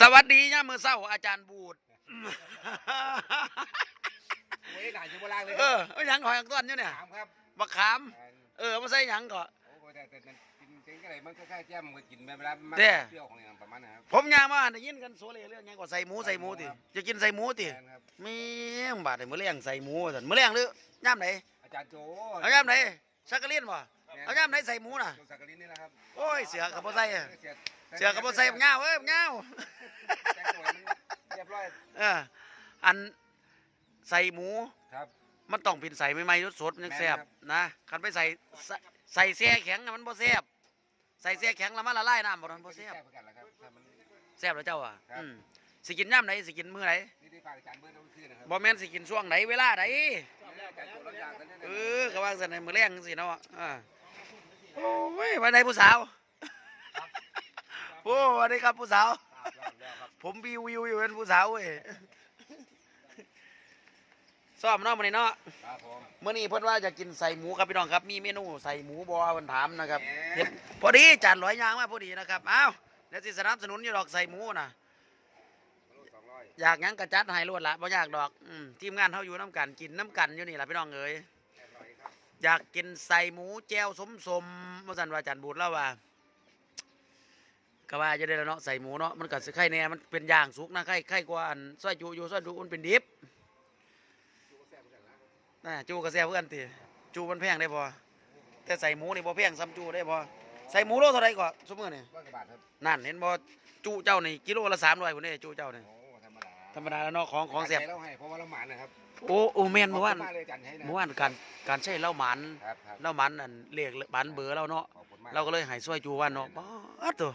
สวัสดีย่ามมือเศร้าอาจารย์บูดโอ้ยหลานอยู่โบราณเลยเออเอาหยังหอยอักต้นอยู่เนี่ยถามครับบักขามเออมาใส่หยังก็ โอ้ยแต่แต่แต่กินกินก็เลยมันก็แค่แจ่มมันกินแบบเวลามันเด้ เปรี้ยวของอย่างประมาณนั้นครับ ผมยางมาได้ยินกันโซเลเรื่องหยังก็ใส่หมูใส่หมูติจะกินใส่หมูติแม่นครับมีงบาดนี้มื้อแรงใส่หมูว่าซั่นมื้อแรงหรือย่ามไหนอาจารย์โจเอาย่ามไหนสักกะเลียนบ่เอาย่ามไหนใส่หมูน่ะ โจสักกะลินนี่นะครับโอ้ยเสือก็บ่ใส่อะเสือ เสือก็บ่ใส่บักเหงาเอ้ยบักเหงาแต่งตัวให้มันเรียบร้อยเอออันใส่หมู ครับ มันต้องเป็นใส่ใหม่ๆสดๆมันยังแซ่บแม่นครับนะคันไปใส่ใส่ใส่แช่แข็งน่ะมันบ่แซ่บใส่แช่แข็งแล้วมันละลายน้ำบ่ทันบ่แซ่บเหมือนกันแหละครับถ้ามัน แซ่บแล้วเจ้าอะครับ อืมสิกินย่ำไหนสิกินมื้อไหนนี่ได้ฝากอาจารย์เบิร์ดเอาซื้อนะครับบ่แม่นสิกินช่วงไหนเวลาไหนอาจารย์โจรับยางกันนี่เอนะ อก็ว่าซั่นให้มื้อแรงจังซี่เนาะอ่าโอ้ยวันไหนผู้สาว โอ้สวัสดีครับผู้สาว ผมวิววิวอยู่เป็นผู้สาวเว้ยซ้อมเนาะมื้อนี้เนาะครับผมมื่อนี้เพิ่นว่าจะกินใส่หมูครับพี่น้องครับ มีเมนูใส่หมูบอเพิ่นถามนะครับแหมเฮ็ดพอดีจานร้อยยางมาพอดีนะครับอ้าวเดี๋ยวสิสนับสนุนอยู่ดอกใส่หมูนะสองร้อยอยากหยังกระจัดให้รวดละบ่อยากดอกอืมทีมงานเฮาอยู่น้ำกันกินน้ำกันอยู่นี่ล่ะพี่น้องเอ้ยแอบร้อยครับอยากกินใส่หมูแจ่วสมสมๆว่าซั่นว่าจันบูดเล่าว่า ก็ว่าจะได้แล้วเนาะใส่หมูเนาะมันก็สิไข่แน่มันเป็นย่างสุกนะไข่ไข่กว่าอันซอยจูอยู่ซอยจูมันเป็นดิบดูก็แซ่บเหมือนกันละน่ะจูก็แซ่บเพื่อนติจูมันแพงได้พอแต่ใส่หมูนี่บ่แพงซ้ำจูได้พอใส่หมูโลเท่าไหร่ก็ซุมื้อนี่ร้อยกว่าบาทครับนั่นเห็นบ่จูเจ้านี่กิโลละ300พุ่นเด้จูเจ้านี่โอ้ธรรมดาธรรมดาแล้วเนาะของของแซ่บใจเราให้เพราะว่าเราหมานนะครับ โอ้โอ้แม่นเมื่อวานขบคุณกเลยจันให้นะเมื่อวานการการใช้เหล้าหมันครับครับเหล้าหมันอันเลขบันเบอร์เราเนาะขอบคุณมากเราก็เลยให้ช่วยจูวันเนาะป๊าดตัว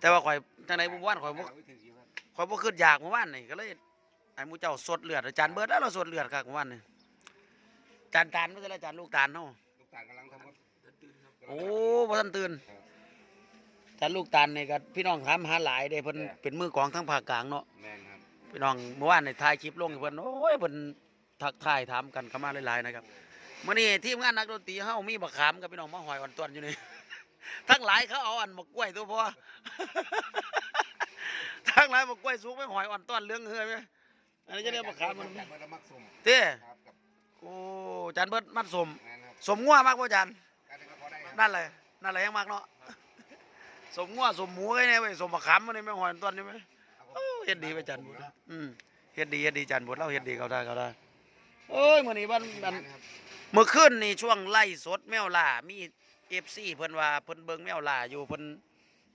แต่ว่าข่อยจังได๋เมื่อวานข่อยบ่เาวิธีอยู่ครับข่อยบ่คิดอยากเมื่อวานนี่ก็เลยให้หมู่เจ้าสดเลือดอาจารย์เบิดแล้วเราสดเลือดคักเมื่อวานนี่จานตาลบ่ใช่ละจานลูกตาลเนาะลูกตาลกำลังทำครับโอ้บ่ทันตื่นจานลูกตาลนี่ก็พี่น้องถามหาหลายเด้เพิ่นเป็นมือกลองทั้งภาคกลางเนาะแม่นครับพี่น้องเมื่อวานในถ่ายคลิปลงให้เพิ่นโอ้ยเพิ่น ทักทายถามกันเข้ามาหลายๆนะครับมื้อนี้ทีมงานนักดนตรีเฮามีบักขามกับพี่น้องมาหอยอ่อนต้นอยู่นี่ ทั้งหลายเขาเอาอันบักกล้วยตัวพอทั้งหลายบักกล้วยสูงไม่หอยอ่อนต้นเหลืองเฮือยไหมอันนี้จะเรียกบักขามมันจันเบิร์ดมักสุ่มเต้ครับกับโอ้จานเบิดมันสมแม่นครับสมงัวมากบ่จานการที่ก็พอได้ครับนั่นเลยนั่นเลยยังมากเนาะสมงัวสมหมูไอ้เนี่ยเว้ยสมบักขามมันนี่ไม่หอยอ่อนต้นนี่ไหมครับผมโอ้เฮ็ดดีไปจันบุญอืมเฮ็ดดีเฮ็ดดีจันบุญเราเฮ็ดดีเขาได้เขาได้ โอ้ยมื้อนี้วันอันครับเมื่อคืนนี่ช่วงไล่สดแมวล่ามี FC เพิ่นว่าเพิ่นเบิ่งแมวล่าอยู่เพิ่น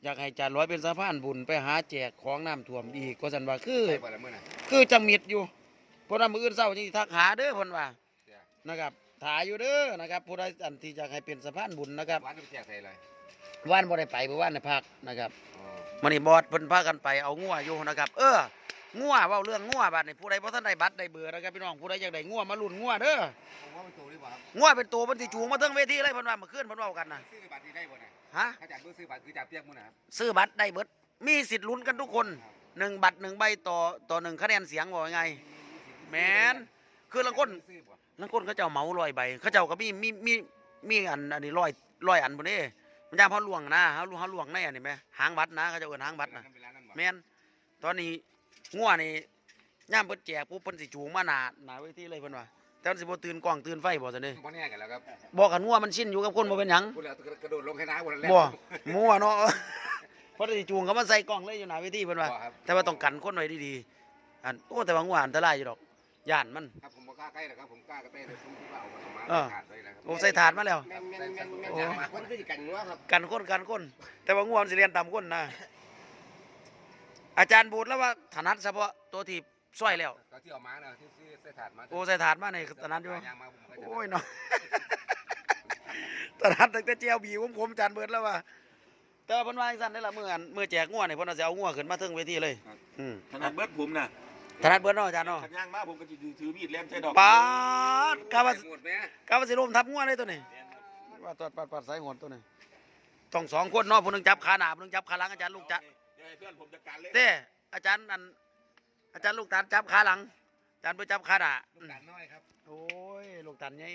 อยากให้จานร้อยเป็นสะพานบุญไปหาแจกของน้ำท่วมอีกก็ซั่นว่าคือได้บ่ละมื้อน่ะคือจังมิดอยู่เพราะว่ามื้ออื่นเช้าจังสิทักหาเด้อเพิ่นว่าเดี๋ยวนะครับถ่ายอยู่เด้อนะครับผู้ใดอันที่จะให้เป็นสะพานบุญนะครับหวานจะไปแจกใส่เลยว่านบ่ได้ไปเมื่อวานในพักนะครับอ๋อ มันนี่บอดเพิ่นพากันไปเอางัวอยู่นะครับ เออ งัวเว้าเรื่องงัวบัดนี่ผู้ใดบ่ทันได้บัตรได้เบอร์นะครับพี่น้องผู้ใดอยากได้งัวมาลุ้นงัวเด้อผมว่ามันโตดีกว่าครับงัวเป็นตัวเพิ่นสิจูงมาเทิงเวทีเลยเพิ่นว่าเมื่อคืนเพิ่นเว้ากันน่ะซื้อบัตรนี่ได้บ่เนี่ยฮะถ้าจัดเบอร์ซื้อบัตรคือจับเปียกมื้อนะครับซื้อบัตรได้เบิดมีสิทธิ์ลุ้นกันทุกคนหนึ่งบัตรหนึ่งใบต่อต่อหนึ่งคะแนนเสียงว่าไง แม่นคือลางคนซื้อบ่ลางคนเขาเจ้าเหมาร้อยใบเขาเจ้าก็มีมีมีมีอันอันนี้ร้อยร้อยอันพุ่นเด้มันยามเฮาล่วงนะเฮาเฮาล่วงในอันนี้แหมหางบัตรนะเขาเจ้าเอิ้นหางบัตรนะเป็นร้านนั้นบ่แม่นตอนนี้ งัวนี่ย่ามเพิ่นแจกปุ๊บเพิ่นสิจูงมาหน้าหน้าเวทีเลยเพิ่นว่าแต่มันสิบ่ตื่นกล้องตื่นไฟบ่ซั่นเด้บ่แน่กันแล้วครับบอกกันงัวมันชินอยู่กับคนบ่เป็นหยังพูดแล้วกระโดดลงให้น้าบ่แล้วบ่มั่วเนาะเพราะสิจูงเขามาใส่กล้องเลยอยู่หน้าเวทีเพิ่นว่าบ่ครับแต่ว่าต้องกันคนไว้ดีๆอันโอ้แต่ว่างัวอันตรายอยู่ดอกย่านมันครับผมบ่กล้าใกล้หรอกครับผมกล้ากระเต้เลยผมคิดว่าเอามันออกมาเออขาดเลยนะครับโอ้ใส่ถาดมาแล้วแม่นแม่นแม่นแม่นโอ้คนคือสิกันงัวครับกันคนกันคนแต่ว่างัวมันสิเรียนตามคนนะ อาจารย์บูดแล้วว่าถนัดเฉพาะตัวที่ซอยแล้ว ก็ที่เอามาน่ะที่ที่ใส่ถาดมาโอ้ใส่ถาดมาในถนัดอยู่ยางมาผมก็จะโอ้ยเนาะตลาดตั้งแต่เจียวบีผมผมจานเบิดแล้วว่าแต่ว่าเพิ่นว่าจังซั่นนี่ล่ะมื้ออันมื้อแจกงัวนี่เพิ่นว่าสิเอางัวขึ้นมาเทิงเวทีเลย อืมขนาดเบิดผมน่ะถนัดเบิดเนาะอาจารย์เนาะขันย่างมาผมก็จะถือมีดแหลมใส่ดอกปาดกะว่าหมดไหมกะว่าสิล้มทับงัวเลยตัวนี้ ว่าตัดปัดปัดสายหวนตัวนี้ต้องสองคนเนาะผู้หนึงจับขาหน้าผู้หนึงจับขาหลังอาจารย์ลูกจะ เดี๋ยวให้เพื่อนผมจัดการเลยเต้อาจารย์อันอาจารย์ลูกตาลจับขาหลัง อาจารย์เพิ่นจับขาหน้าลูกตาลน้อยครับโอ้ยลูกตันใหญ่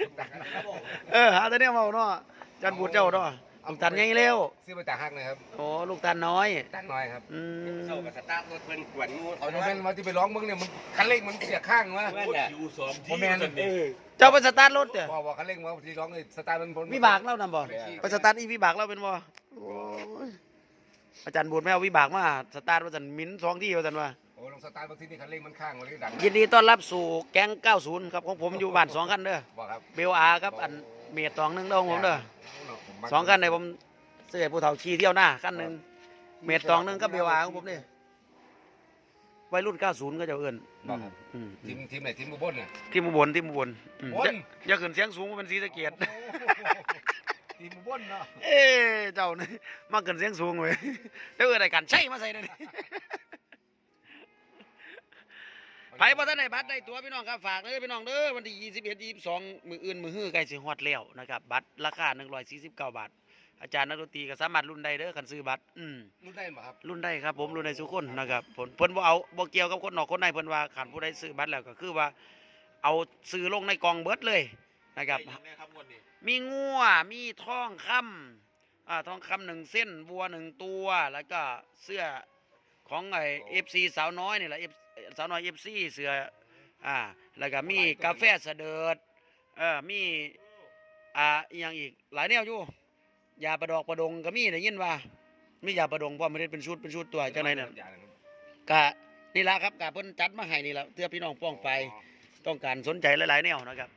ลูกตาลครับผมเออหาแต่เนี่ยเมาเนาะอาจารย์บูดเจ้าเนาะลูกตาลใหญ่เร็วซื้อมาจากฮักนะครับโอ้ลูกตาลน้อยตันน้อยครับอืมเข้ากับสตาร์ทรถเพิ่นกวนงูเอาโมเมนต์มาที่ไปร้องมึงเนี่ยมันคันเร่งมันเสียข้างวะเมื่อโคตรน่ะคิวซ้อมโมที่เมนต์กันนี่ เจ้าไปสตาร์ทรถเด้อบอกว่าคันเร่งว่าที่ร้องเลยสตาร์ทมันพ้น วิบากเล่านำบ่ไปสตาร์ทอีวิบากเล่าเป็นบ่โอ้ยอาจารย์บุญแม่เอาวิบากมาสตาร์ทว่าซั่นมิ้นสองที่ว่าซั่นว่าโอ้ลองสตาร์ทบางทีนี่คันเร่งมันข้างมันเลยดังยินดีต้อนรับสู่แก๊ง 90 ครับของผมอยู่บ้านสองคันเด้อบอกครับเบลอาร์ครับอันเมตตองหนึงเด้อของผมเด้อสองคันในผมซื้อให้ผู้เฒ่าขี่เที่ยวหน้าคันหนึงเมตตองหนึงกับเบลอาร์ของผมนี่ วัยรุ่น 90 ก็จะเอิ้นบอกครับ อืมทีมทีมไหนทีมบุบลเนี่ยที่หมู่บนที่หมู่บนอืมบนอย่าอย่าขึ้นเสียงสูงว่าเป็นสีสะเกียดทีมบุบลเนาะเอ้เจ้านี่มาขึ้นเสียงสูงเว้ยเดี๋ยวเอิ้นได้กันใช่มาใส่เด้อนี่ไปบ่ทันได้บัตรได้ตั๋วพี่น้องครับฝากเด้อพี่น้องเด้อวันที่21 22มื้ออื่นมื้อฮื้อใกล้สิฮอดแล้วนะครับบัตรราคา149 บาท อาจารย์นักดนตรีก็สามารถรุ่นได้เด้อคันซื้อบัตรอืมรู้ได้ไหมครับรุ่นได้ครับ ผมรุ่นได้ทุกคนนะครับผลเพิ่นบ่เอาบ่เกี่ยวกับคนนอกคนในเพิ่นว่าคันผู้ใดซื้อบัตรแล้วก็คือว่า เอาซื้อลงในกล่องเบิดเลยนะครับได้ยินไหมครับงวดนี้มีงัวมีทองคำอ่าทองคำหนึ่งเส้นบัวหนึ่งตัวแล้วก็เสื้อของไอเอฟซีสาวน้อยนี่แหละ F สาวน้อยเอฟซีเสื้ออ่าแล้วก็มีกาแฟเสดิร์ดเออมีอ่าอหยังอีกหลายแนวอยู่ ยาประดอกประดงก็มีได้ยินว่ามียาประดงพร้อมไม่ได้เป็นชุดเป็นชุดตัวจังไดเนี่ยกะนี่ละครับกะเพิ่นจัดมาให้นี่ละเพื่อพี่น้องป้องไปต้องการสนใจหลายๆแนวนะครับ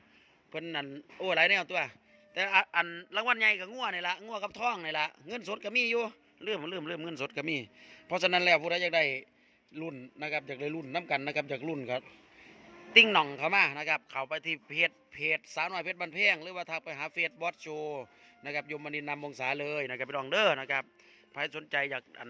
เพิ่นนั่นโอ้หลายแนวตัว แต่อันอันรางวัลใหญ่กับงัวนี่ละงัวกับทองนี่ละเงินสดก็มีอยู่เรื่องเรื่องเรื่องเงินสดก็มี เพราะฉะนั้นแล้วผู้ใดอยากได้รุ่นนะครับอยากได้รุ่นน้กันนะครับอยากรุ่นครับ ติ้งหน่องเข้ามานะครับ เข้าไปที่เพจเพจสาวน้อยเพชรบันเพงหรือว่าทักไปหาเฟซบอสโชนะครับยมนินทร์นำวงศาเลยนะครับไปลองเด้อนะครับใครสนใจอยากอัน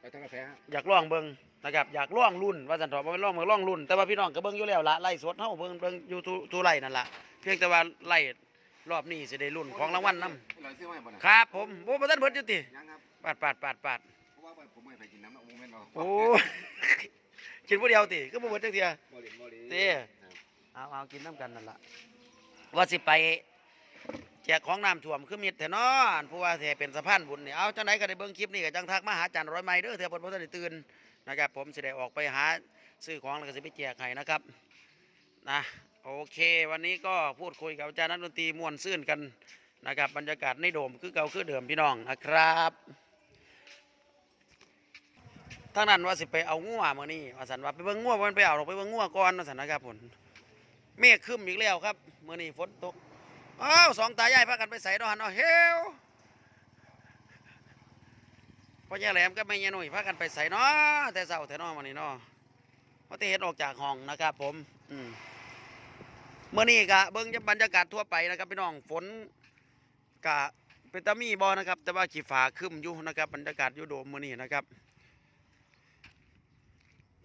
ไปทางกาแฟฮะอยากลองเบิ่งนะครับอยากลองรุ่นว่าสันทอบ่แม่นลองเบิ่งลองรุ่น แต่ว่าพี่น้องก็เบิ่งอยู่แล้วละไล่สดเฮาเบิ่งเบิ่งอยู่ทุทุไล่นั่นล่ะเพียงแต่ว่าไล่รอบนี้สิได้รุ่นของรางวัลนํเราซื้อมาให้บ่น่ะครับผมบ่บ่ทันเบิดอยู่ติยังครับปาดปาดปาดปาดเพราะว่าผมไม่ไปกินน้ำโมเมนต์เราโอ้ กินผู้เดียวติคือบ่เบิดจักเที่ยบ่เล่นบ่เล่นเด้เอาเอากินน้ำกันนั่นล่ะว่าสิไปแจกของน้ำท่วมคือมิตรแท้เนาะอันผู้ว่าแท้เป็นสะพานบุญนี่เอาจังไดก็ได้เบิ่งคลิปนี้ก็จังทักมาหาอาจารย์ร้อยไม้เด้อเทื่อเพิ่นบ่ทันได้ตื่นนะครับผมสิได้ออกไปหาซื้อของแล้วก็สิไปแจกให้นะครับนะโอเค วันนี้ก็พูดคุยกับอาจารย์นักดนตรีม่วนซื่นกันนะครับบรรยากาศในโดมคือเก่าคือเดิมพี่น้องนะครับ ทางนั้นว่าสิไปเอางัวมื้อนี้ว่าสันว่าไปเบิ่งงัวมันไปเอาหรอกไปเบิ่งงัวก่อนว่าสันนะครับผมเมฆครึ้มอีกแล้วครับเมื่อนี้ฝนตกอ้าวสองตายายพากันไปใส่ดอกหันเอาเฮวพ่อยายแหลมก็ไม่แยายหนุ่ยพากันไปใส่เนาะแต่เศร้าแต่นอวันนี้เนาะพราะที่เห็นออกจากห้องนะครับ ผม อืมเมื่อนี้กะเบิ้งบรรยากาศทั่วไปนะครับพี่น้องฝนกะเป็นตามีบอนะครับ แต่ว่าขีฟ้าครึ้มอยู่นะครับบรรยากาศอยู่โดมมื่อนี้นะครับ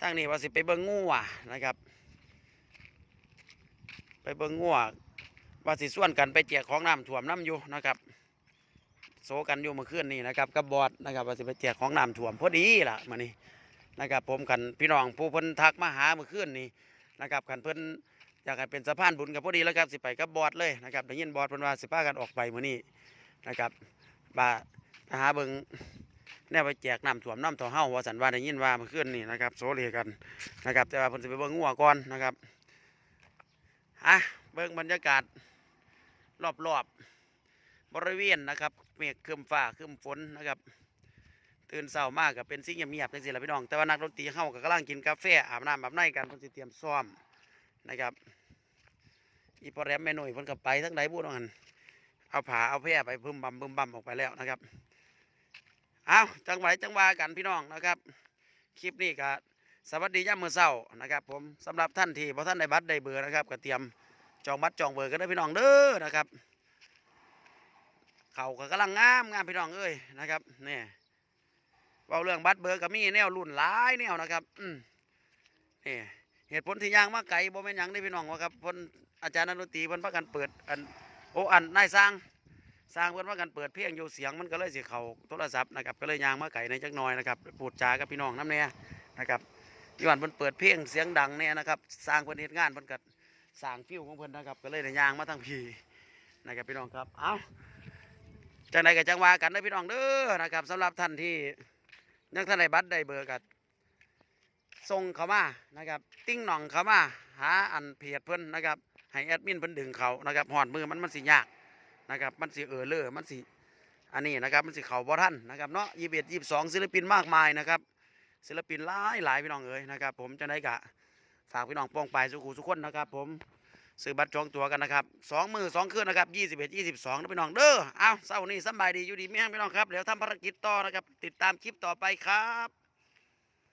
ทางนี้ว่าสิไปเบิ้งงูอะนะครับ ไปเบิ่งงัวว่าสิส่วนกันไปแจกของน้ำท่วมน้ำอยู่นะครับ โซกันอยู่เมื่อคืนนี้นะครับกับบอดนะครับว่าสิไปแจกของน้ำท่วมพอดีล่ะมื้อนี้นะครับ ผมกันพี่น้องผู้เพิ่นทักมาหาเมื่อคืนนี้นะครับกันเพิ่นอยากให้เป็นสะพานบุญกับพอดีแล้วครับสิไปกับบอดเลยนะครับได้ยินบอดเพิ่นว่าสิพากันออกไปมื้อนี้นะครับบ่าหาเบิ่ง แนวไปแจกน้ำท่วมน้ำท่วเฮาว่าสันว่าได้ยินว่ามื่อคืนนี้นะครับโซเลกันนะครับ แต่ว่าเพิ่นสิไปเบิ่งงัวก่อนนะครับอะเบิ่งบรรยากาศรอบๆบริเวณนะครับเมฆครึมฟ้าครึมฝนนะครับ ตื่นเช้ามากกับเป็นสิ่งเงียบๆจังซี่ล่ะพี่น้องแต่ว่านักดนตรีเฮาก็กำลังกินกาแฟอาบน้ำอาบในกันเพิ่นสิเตรียมซ้อมนะครับอีพอแรมแม่หน่ยเพิ่นก็ไปทั้งใดบุญนั่นเอาผาเอาแพร่ไปพึ่มบำพึมบำออกไปแล้วนะครับ เอาจังไหวจังวากันพี่น้องนะครับ คลิปนี้ก็สวัสดีย่ามมือเศร้านะครับ ผมสำหรับท่านที่พอท่านได้บัตรได้เบอร์นะครับก็เตรียมจองบัตรจองเบอร์กันได้พี่น้องเด้อนะครับ เขาก็กำลังงามงามพี่น้องเอ้ยนะครับนี่เว่าเรื่องบัตรเบอร์ก็มีแนวรุ่นหลายแนวนะครับ อืมนี่เหตุผลที่ย่างมาไก่บ่แม่นยังได้พี่น้องว่าครับพนอาจารย์นันตีพนพากันเปิดอันโออันนายสร้าง สร้างเพิ่อนพากันเปิดเพลงอยู่เสียงมันก็เลยสิเขาโทรศัพท์นะครับก็เลยยางมาไก่ในจักหน่อยนะครับพูดจากับพี่น้องน้ำเนี่ยนะครับย้อนเพิ่นเปิดเพลงเสียงดังเนี่ยนะครับ สร้างเพิ่นเฮ็ดงานเพิ่นก็สร้างฟิวของเพิ่นนะครับ ก็เลยได้ย่างมาทั้งพีนะครับพี่น้องครับเอาจังใดก็จังวากันเด้อพี่น้องเด้อนะครับสำหรับท่านที่ยังท่านใดบัตรได้เบอร์กันส่งเขามานะครับ ติ้งหน่องเขามาหาอันเพจเพิ่นนะครับให้แอดมินเพิ่นดึงเขานะครับหอดมือมันมันสิยาก นะครับ มันสิเออเลอมันสิอันนี้นะครับมันสิเขาบ่ทันนะครับเนาะยี่สิบเอ็ดยี่สิบสองศิลปินมากมายนะครับ ศิลปินหลายหลายพี่น้องเอ๋ยนะครับ ผมจังได้กะฝากพี่น้องป้องไปสุขุสุขคนนะครับ ผมซื้อบัตรจองตั๋วกันนะครับสองมือสองคืนนะครับยี่สิบเอ็ดยี่สิบสองนะพี่น้องเด้อเอาเศร้านี่สบายดีอยู่ดีไม่แห้งพี่น้องครับเดี๋ยวทำภารกิจต่อนะครับ ติดตามคลิปต่อไปครับ